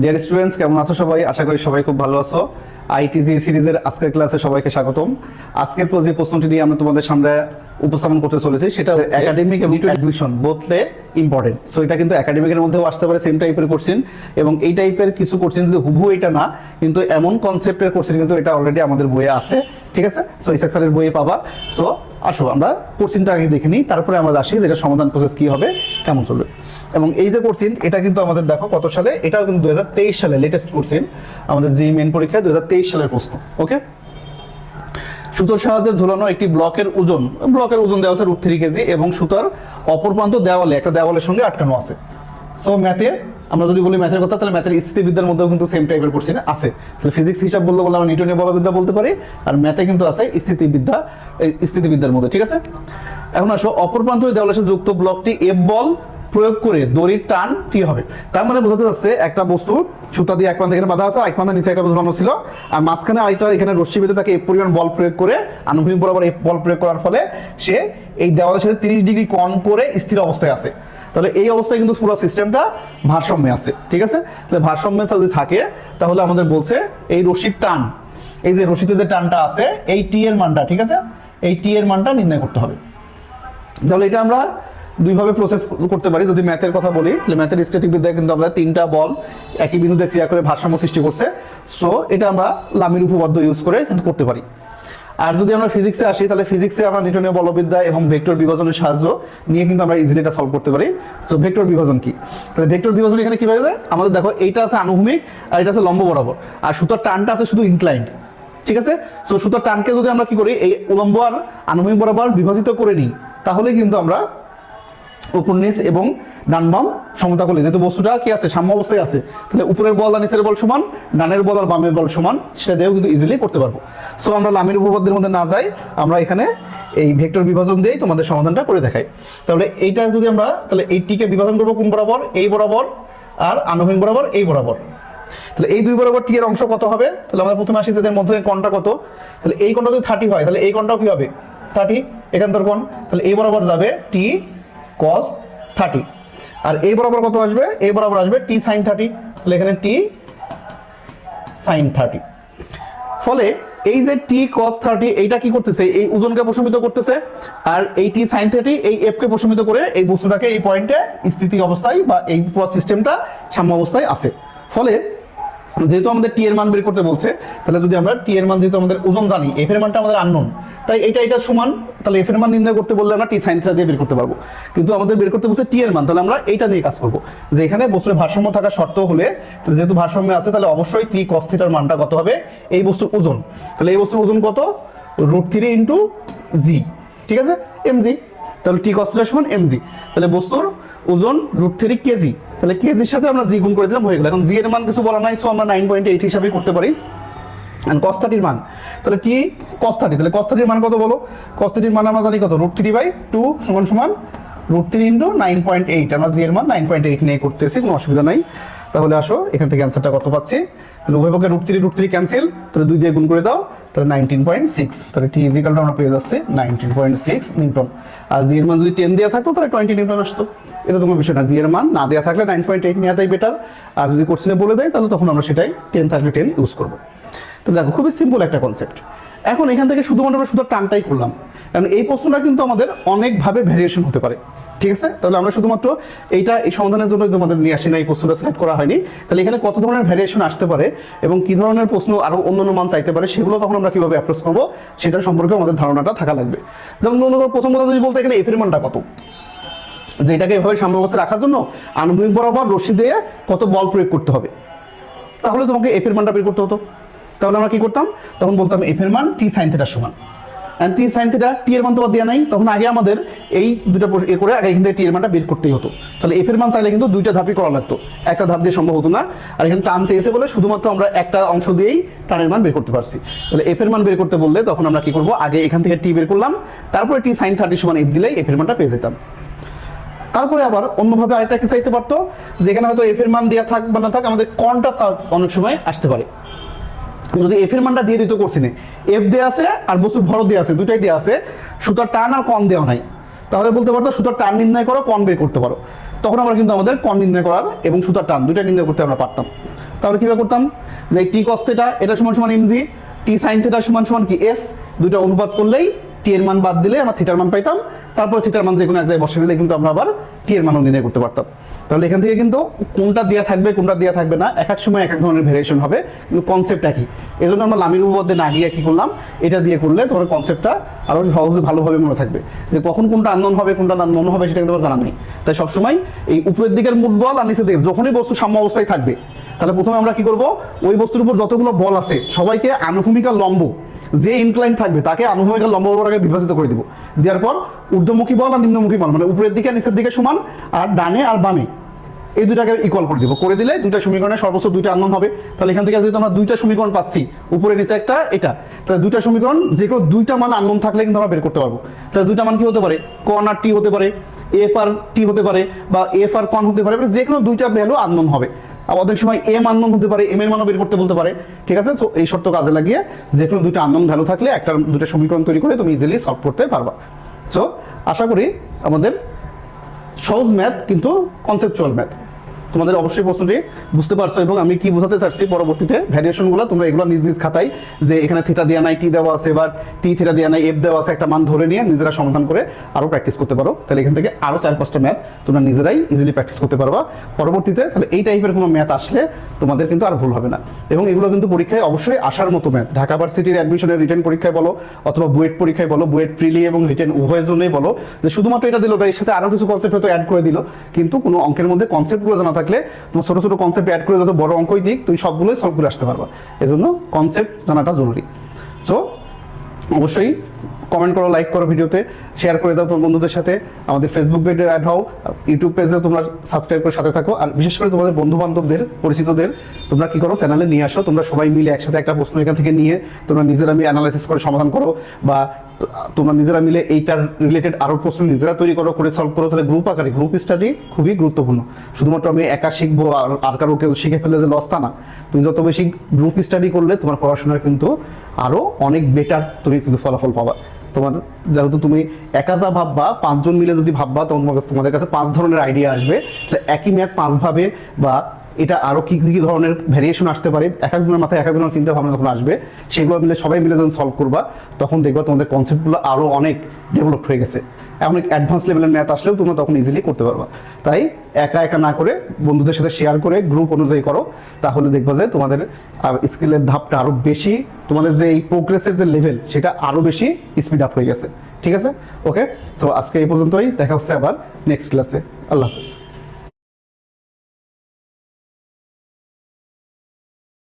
Dear students কেমন আছো সবাই? আশা করি সবাই খুব ভালো আছো। আইটিজি সিরিজের আজকের ক্লাসে সবাইকে স্বাগতম। আজকের যে প্রশ্নটি নিয়ে আমরা তোমাদের সামনে উপস্থাপন করতে চলেছি সেটা একাডেমিক এবং অ্যাডমিশন বোথলে ইম্পর্টেন্ট সো এটা কিন্তু একাডেমিকের মধ্যেও আসতে পারে সেম টাইপের কোশ্চেন এবং এই টাইপের কিছু কোশ্চেন যদি হুবহু এটা না কিন্তু এমন কনসেপ্টের কোশ্চেন কিন্তু এটা অলরেডি আমাদের বইয়ে আছে। ঠিক আছে? সো এই সেকশনের বইয়ে পাবা। সো আসো আমরা কোশ্চেনটা আগে দেখে নিই তারপরে আমরা আসি যেটা সমাধান প্রসেস কি হবে কেমন চলবে। এবং এই যে কোশ্চেন এটা কিন্তু আমাদের দেখো কত সালে? এটাও কিন্তু দুই হাজার তেইশ সালে লেটেস্ট কোশ্চেন আমাদের যে মেন পরীক্ষা দু সালের প্রশ্ন ওকে সুতোর সাহায্যে ঝুলানো একটি ব্লকের ওজন ব্লকের ওজন দেওয়া আছে রুট থ্রি কেজি এবং সুতার অপর প্রান্ত দেওয়ালে, একটা দেওয়ালের সঙ্গে আটকানো আছে। সো ম্যাথে আমরা যদি বলি ম্যাথের কথা, তাহলে ম্যাথের স্থিতিবিদ্যার মধ্যেও কিন্তু সেম টাইপের কোশ্চেন আছে। তাহলে ফিজিক্স হিসাব বললে আমরা নিউটনীয় বলবিদ্যা বলতে পারি, আর ম্যাথে কিন্তু আছে স্থিতিবিদ্যা স্থিতিবিদ্যার মধ্যে, ঠিক আছে? এখন আসো, অপর প্রান্ত দেওয়ালের সাথে যুক্ত ব্লকটি এফ বল প্রয়োগ করে দড়ির টান কি হবে? তার মানে বোঝাতে যাচ্ছে একটা বস্তু সুতা দিয়ে এক প্রান্ত এখানে বাঁধা আছে, আর এক প্রান্তের নিচে একটা ঝুলানো ছিল। আর মাঝখানে আরেকটা এখানে রশ্মি বেঁধে তাকে এই পরিমাণ বল প্রয়োগ করে, আনুভূমিক বরাবর এই বল প্রয়োগ করার ফলে সে এই দেওয়ালের সাথে তিরিশ ডিগ্রি কম করে স্থির অবস্থায় আছে। তাহলে এই অবস্থায় কিন্তু পুরো সিস্টেমটা ভারসাম্যে আছে, ঠিক আছে? তাহলে ভারসাম্যে যদি থাকে, তাহলে আমাদের বলছে এই রশির টান, এই যে রশিতে যে টানটা আছে, এই টি এর মানটা, ঠিক আছে? এই টি এর মানটা নির্ণয় করতে হবে। তাহলে এটা আমরা দুইভাবে প্রসেস করতে পারি। যদি ম্যাথের কথা বলি, তাহলে ম্যাথের স্ট্যাটিক বিদ্যায় কিন্তু আমরা তিনটা বল একই বিন্দুতে ক্রিয়া করে ভারসাম্য সৃষ্টি করছে। সো এটা আমরা লামির উপপাদ্য ইউজ করে কিন্তু করতে পারি। আর যদি আমরা ফিজিক্সে আসি, তাহলে ফিজিক্সে আমরা নিউটনীয় বলবিদ্যা এবং ভেক্টর বিভাজনের সাহায্য নিয়ে কিন্তু আমরা ইজিলি এটা সলভ করতে পারি। সো ভেক্টর বিভাজন কি? তাহলে ভেক্টর বিভাজন এখানে কীভাবে হবে? আমাদের দেখো, এইটা আছে আনুভূমিক আর এটা আছে লম্ব বরাবর। আর সুতার টানটা আছে শুধু ইনক্লাইন্ড ঠিক আছে? সো সুতার টানকে যদি আমরা কি করি, এই উলম্ব আর আনুভূমিক বরাবর বিভাজিত করে নিই, তাহলে কিন্তু আমরা উপর নিচ এবং ডান বাম সমতা করলে যেহেতু বস্তুটা কি আছে? সাম্য অবস্থায় আছে। তাহলে উপরের বল আর নিচের বল সমান, ডানের বল আর বামের বল সমান, সেটা দিয়েও কিন্তু ইজিলি করতে পারব। সো আমরা লামের উপপাদ্যের মধ্যে না যাই, আমরা এখানে এই ভেক্টর বিভাজন দিয়েই তোমাদের সমাধানটা করে দেখাই। তাহলে এইটা যদি আমরা, তাহলে এইটিকে বিভাজন করব কোন বরাবর? এই বরাবর আর আনুভূমিক বরাবর, এই বরাবর। তাহলে এই দুই বরাবর টি এর অংশ কত হবে? তাহলে আমরা প্রথমে আসি তাদের মধ্যে কোণটা কত? তাহলে এই কোণটা যদি থার্টি হয়, তাহলে এই কোণটাও কি হবে? থার্টি এখানকার কোণ। তাহলে এই বরাবর যাবে টি কস থার্টি আর এই বরাবর কত আসবে? এই বরাবর আসবে টি সাইন থার্টি তাহলে এখানে টি সাইন থার্টি ফলে এই যে টি কস থার্টি এইটা কি করতেছে? এই ওজনকে প্রশমিত করতেছে। আর এই টি সাইন থার্টি এই এফ কে প্রশমিত করে এই বস্তুটাকে এই পয়েন্টে স্থিতি অবস্থায় বা এই পুরো সিস্টেমটা সাম্য অবস্থায় আছে। ফলে যেহেতু আমাদের টি এর মান বের করতে বলছে, তাহলে যদি আমরা টি এর মান যেহেতু আমাদের ওজন জানি এফ এর মানটা আমাদের আননোন তাই এটা এটা সমান, তাহলে এফ এর মান নির্ণয় করতে বললে আমরা টি সাইন থিটা দিয়ে বের করতে পারব। কিন্তু আমাদের বের করতে বলছে টি এর মান, তাহলে আমরা এইটা নিয়ে কাজ করব। যে এখানে বস্তুর ভারসাম্য থাকা শর্ত হলে যেহেতু ভারসাম্য আছে, তাহলে অবশ্যই টি কস থিটার মানটা কত হবে? এই বস্তুর ওজন। তাহলে এই বস্তুর ওজন কত? রুট থ্রি ইন্টু জি ঠিক আছে? এম জি তাহলে টি কস থিটার সমান এম জি তাহলে বস্তুর ওজন রুট থ্রি কেজি তাহলে কেজির সাথে আমরা জি গুণ করে দিলাম, হয়ে গেল। এখন জি এর মান কিছু বলা নাই সো আমরা নাইন পয়েন্ট এইট হিসাবে করতে পারি। এন্ড কস মান। তাহলে কি কস থার্টি তাহলে কস মান কত বলো? কস মান আমরা জানি কত? রুট থ্রি বাই টু সমান সমান root three into nine point eight আমরা জি এর মান নাইন পয়েন্ট এইট নিয়ে করতেছি, কোনো অসুবিধা নাই। তাহলে আসো, এখান থেকে অ্যান্সারটা কত পাচ্ছি? তাহলে উভয় পক্ষে root three root three cancel তাহলে দুই দিয়ে গুণ করে দাও, তাহলে নাইনটিন পয়েন্ট সিক্স তাহলে টি ইজিক্যালটা আমরা পেয়ে যাচ্ছি নাইনটিন পয়েন্ট সিক্স নিউটন। আর জি এর মান যদি টেন দেওয়া থাকতো, তাহলে টোয়েন্টি নিউটন আসতো। এটা তো কোনো বিষয় না জি এর মান না দেওয়া থাকলে নাইন পয়েন্ট এইট নেওয়াটাই বেটার আর যদি কোশ্চেনে বলে দেয়, তাহলে তখন আমরা সেটাই টেন থাকলে টেন ইউজ করব। তো দেখো, খুবই সিম্পল একটা কনসেপ্ট এখন এখান থেকে শুধুমাত্র আমরা শুধু টানটাই করলাম। কারণ এই প্রশ্নটা কিন্তু আমাদের অনেকভাবে ভ্যারিয়েশন হতে পারে। ঠিক আছে? তাহলে আমরা শুধুমাত্র এইটা এই সমাধানের জন্য তোমাদের নিয়ে আসি না, এই প্রশ্নটা সিলেক্ট করা হয়নি। তাহলে এখানে কত ধরনের ভ্যারিয়েশন আসতে পারে এবং কি ধরনের প্রশ্ন আরও অন্যান্য মান চাইতে পারে সেগুলো তখন আমরা কীভাবে অ্যাপ্রোচ করব সেটার সম্পর্কে আমাদের ধারণাটা থাকা লাগবে। যেমন প্রথম কথা যদি বলতে এখানে এফের মানটা কত? যে এটাকে এভাবে সাম্যবস্থা রাখার জন্য আণবিক বরাবর রশ্মি দিয়ে কত বল প্রয়োগ করতে হবে। তাহলে তোমাকে এফ এর মানটা বের করতে হতো। তাহলে আমরা কি করতাম? তখন বলতাম এফ এর মান টি সাইন থিটার সমান। টি সাইন থিটা টি এর মান তো দেওয়া নাই। তখন আগে আমাদের এই দুটো এ করে আগে এখান থেকে টি এর মানটা বের করতেই হতো। তাহলে এফ এর মান চাইলে কিন্তু দুইটা ধাপই করা লাগতো। একটা ধাপ দিয়ে সম্ভব হতো না। আর এখানে টান চেয়েছে বলে শুধুমাত্র আমরা একটা অংশ দিয়েই টানের মান বের করতে পারছি। তাহলে এফ এর মান বের করতে বললে তখন আমরা কি করব? আগে এখান থেকে টি বের করলাম। তারপরে টি সাইন থার্টি সমান এফ দিলেই এফ এর মানটা পেয়ে যেতাম। তারপরে আবার অন্যভাবে আরেকটা কি চাইতে পারতো? যেখানে হয়তো এফ এর মান দেওয়া থাক বা না থাক, আমাদের কনটা অনেক সময় আসতে পারে। যদি এফ এর মানটা দিয়ে দিত করছি না এফ দেওয়া আছে আর বস্তু ভর দেওয়া আছে দুটাই দেওয়া আছে, সুতার টান আর কন দেওয়া নাই। তাহলে বলতে পারতো সুতার টান নির্ণয় করো কন বের করতে পারো। তখন আমরা কিন্তু আমাদের কন নির্ণয় করার এবং সুতার টান দুইটা নির্ণয় করতে আমরা পারতাম। তাহলে কীভাবে করতাম? যে টি কস্তেটা এটা সমান সমান এমজি টি সাইন থেটা সমান সমান কি এফ দুইটা অনুপাত করলেই টি এর মান বাদ দিলে আমরা থিটার মান পাইতাম। তারপর থিটার মান যে কোনো এক জায়গায় বসে দিলে কিন্তু আমরা আবার টি এর মানও নির্ণয় করতে পারতাম। তাহলে এখান থেকে কিন্তু কোনটা দেওয়া থাকবে, কোনটা দেওয়া থাকবে না, এক এক সময় এক এক ধরনের ভেরিয়েশন হবে, কিন্তু কনসেপ্ট একই। এই জন্য আমরা লামির উপপাদ্যে না গিয়ে কি করলাম, এটা দিয়ে করলে তোমার কনসেপ্টটা আরও সহজে ভালোভাবে মনে থাকবে। যে কখন কোনটা আননোন হবে, কোনটা আননোন হবে সেটা কিন্তু জানা নেই। তাই সবসময় এই উপরের দিকের মুঠ বল আর নিচের দিকে যখনই বস্তু সাম্য অবস্থায় থাকবে তাহলে প্রথমে আমরা কি করব? ওই বস্তুর উপর যতগুলো বল আছে, সবাইকে আনুভূমিকা লম্ব, যে ইনক্লাইন থাকবে, তাকে আনুভূমিকা লম্ব বরাবর বিভাজিত করে দিব। দেওয়ার পর ঊর্ধ্বমুখী বল আর নিম্নমুখী বল মানে উপরের দিকে নিচের দিকে সমান, আর ডানে আর বামে। এই দুটাকে ইকুয়াল করে দিব। করে দিলে দুইটা সমীকরণে সর্বোচ্চ দুইটা আননোন হবে। তাহলে এখান থেকে যেহেতু আমরা দুইটা সমীকরণ পাচ্ছি, উপরে নিচে একটা, এটা। তাহলে দুইটা সমীকরণ, যে কোনো দুইটা মান আননোন থাকলে কিন্তু আমরা বের করতে পারব। তাহলে দুইটা মান কি হতে পারে? কন আর টি হতে পারে এফ আর টি হতে পারে, বা এফ আর কন হতে পারে মানে যে কোনো দুইটা ভ্যালু আননোন হবে। আর অনেক সময় এম আননোন হতে পারে, এম এর মানও বের করতে বলতে পারে। ঠিক আছে? তো এই শর্ত কাজে লাগিয়ে যে কোনো দুইটা আননোন ভ্যালু থাকলে একটা দুটো সমীকরণ তৈরি করে তুমি ইজিলি সলভ করতে পারবা। সো আশা করি আমাদের সহজ ম্যাথ কিন্তু কনসেপচুয়াল ম্যাথ তোমাদের অবশ্যই প্রশ্নটি বুঝতে পারছ এবং আমি কি বোঝাতে চাচ্ছি পরবর্তীতে ভ্যারিয়েশনগুলো তোমরা এগুলো নিজ নিজ খাতায় যে এখানে থিটা দেওয়া নাই টি দেওয়া আছে, বা টি থিটা দেওয়া নাই এফ দেওয়া আছে, একটা মান ধরে নিয়ে নিজেরা সমাধান করে আরও প্র্যাকটিস করতে পারো। তাহলে এখান থেকে আরও চার পাঁচটা ম্যাথ তোমরা নিজেরাই ইজিলি প্র্যাকটিস করতে পারবা। পরবর্তীতে তাহলে এই টাইপের কোনো ম্যাথ আসলে তোমাদের কিন্তু আর ভুল হবে না। এবং এগুলো কিন্তু পরীক্ষায় অবশ্যই আসার মতো ম্যাথ ঢাকা ভার্সিটির অ্যাডমিশনের রিটেন পরীক্ষায় বলো, অথবা বুয়েট পরীক্ষায় বলো, বুয়েট প্রিলি এবং রিটেন উভয় জন্যই বলো। যে শুধুমাত্র এটা দিল বা এর সাথে আরও কিছু কনসেপ্ট হয়তো অ্যাড করে দিল, কিন্তু কোনো অঙ্কের মধ্যে কনসেপ্টগুলো জানা থাকলে তোমার ছোট ছোট কনসেপ্ট অ্যাড করে যত বড় অঙ্কই দিক, তুমি সবগুলোই সলভ করে আসতে পারবা। এজন্য কনসেপ্ট জানাটা জরুরি। সো অবশ্যই কমেন্ট করো লাইক করো ভিডিওতে শেয়ার করে দাও তোমার বন্ধুদের সাথে। আমাদের ফেসবুক পেজে অ্যাড হও ইউটিউব পেজে তোমরা সাবস্ক্রাইব করে সাথে থাকো। আর বিশেষ করে তোমাদের বন্ধু বান্ধবদের পরিচিতদের, তোমরা কি করো? চ্যানেলে নিয়ে আসো। তোমরা সবাই মিলে একসাথে একটা প্রশ্ন এখান থেকে নিয়ে তোমরা নিজেরা মিলে অ্যানালাইসিস করে সমাধান করো বা তোমরা নিজেরা মিলে এইটার রিলেটেড আরও প্রশ্ন নিজেরা তৈরি করো, করে সলভ করো। তাহলে গ্রুপ আকারে গ্রুপ স্টাডি খুবই গুরুত্বপূর্ণ। শুধুমাত্র আমি একা শিখব আর কারও কেউ শিখে ফেলে যে লস তা না। তুমি যত বেশি গ্রুপ স্টাডি করলে তোমার পড়াশোনার কিন্তু আরও অনেক বেটার তুমি কিন্তু ফলাফল পাবা। তোমার যেহেতু তুমি একা যা ভাববা, পাঁচজন মিলে যদি ভাববা, তখন তোমাদের কাছে পাঁচ ধরনের আইডিয়া আসবে। একই ম্যাথ পাঁচভাবে বা এটা আরও কি কি ধরনের ভ্যারিয়েশন আসতে পারে? এক একজনের মাথায় এক এক ধরনের চিন্তা ভাবনা যখন আসবে, সেগুলো মিলে সবাই মিলে যখন সলভ করবা, তখন দেখবা তোমাদের কনসেপ্টগুলো আরও অনেক ডেভেলপ হয়ে গেছে। এমন অ্যাডভান্স লেভেলের ম্যাথ আসলেও তোমরা তখন ইজিলি করতে পারবা। তাই একা একা না করে বন্ধুদের সাথে শেয়ার করে গ্রুপ অনুযায়ী করো, তাহলে দেখবা যে তোমাদের স্কিলের ধাপটা আরও বেশি, তোমাদের যে এই প্রোগ্রেসের যে লেভেল সেটা আরও বেশি স্পিড আপ হয়ে গেছে। ঠিক আছে? ওকে তো আজকে এই পর্যন্তই, দেখা হচ্ছে আবার নেক্সট ক্লাসে আল্লাহ হাফিজ।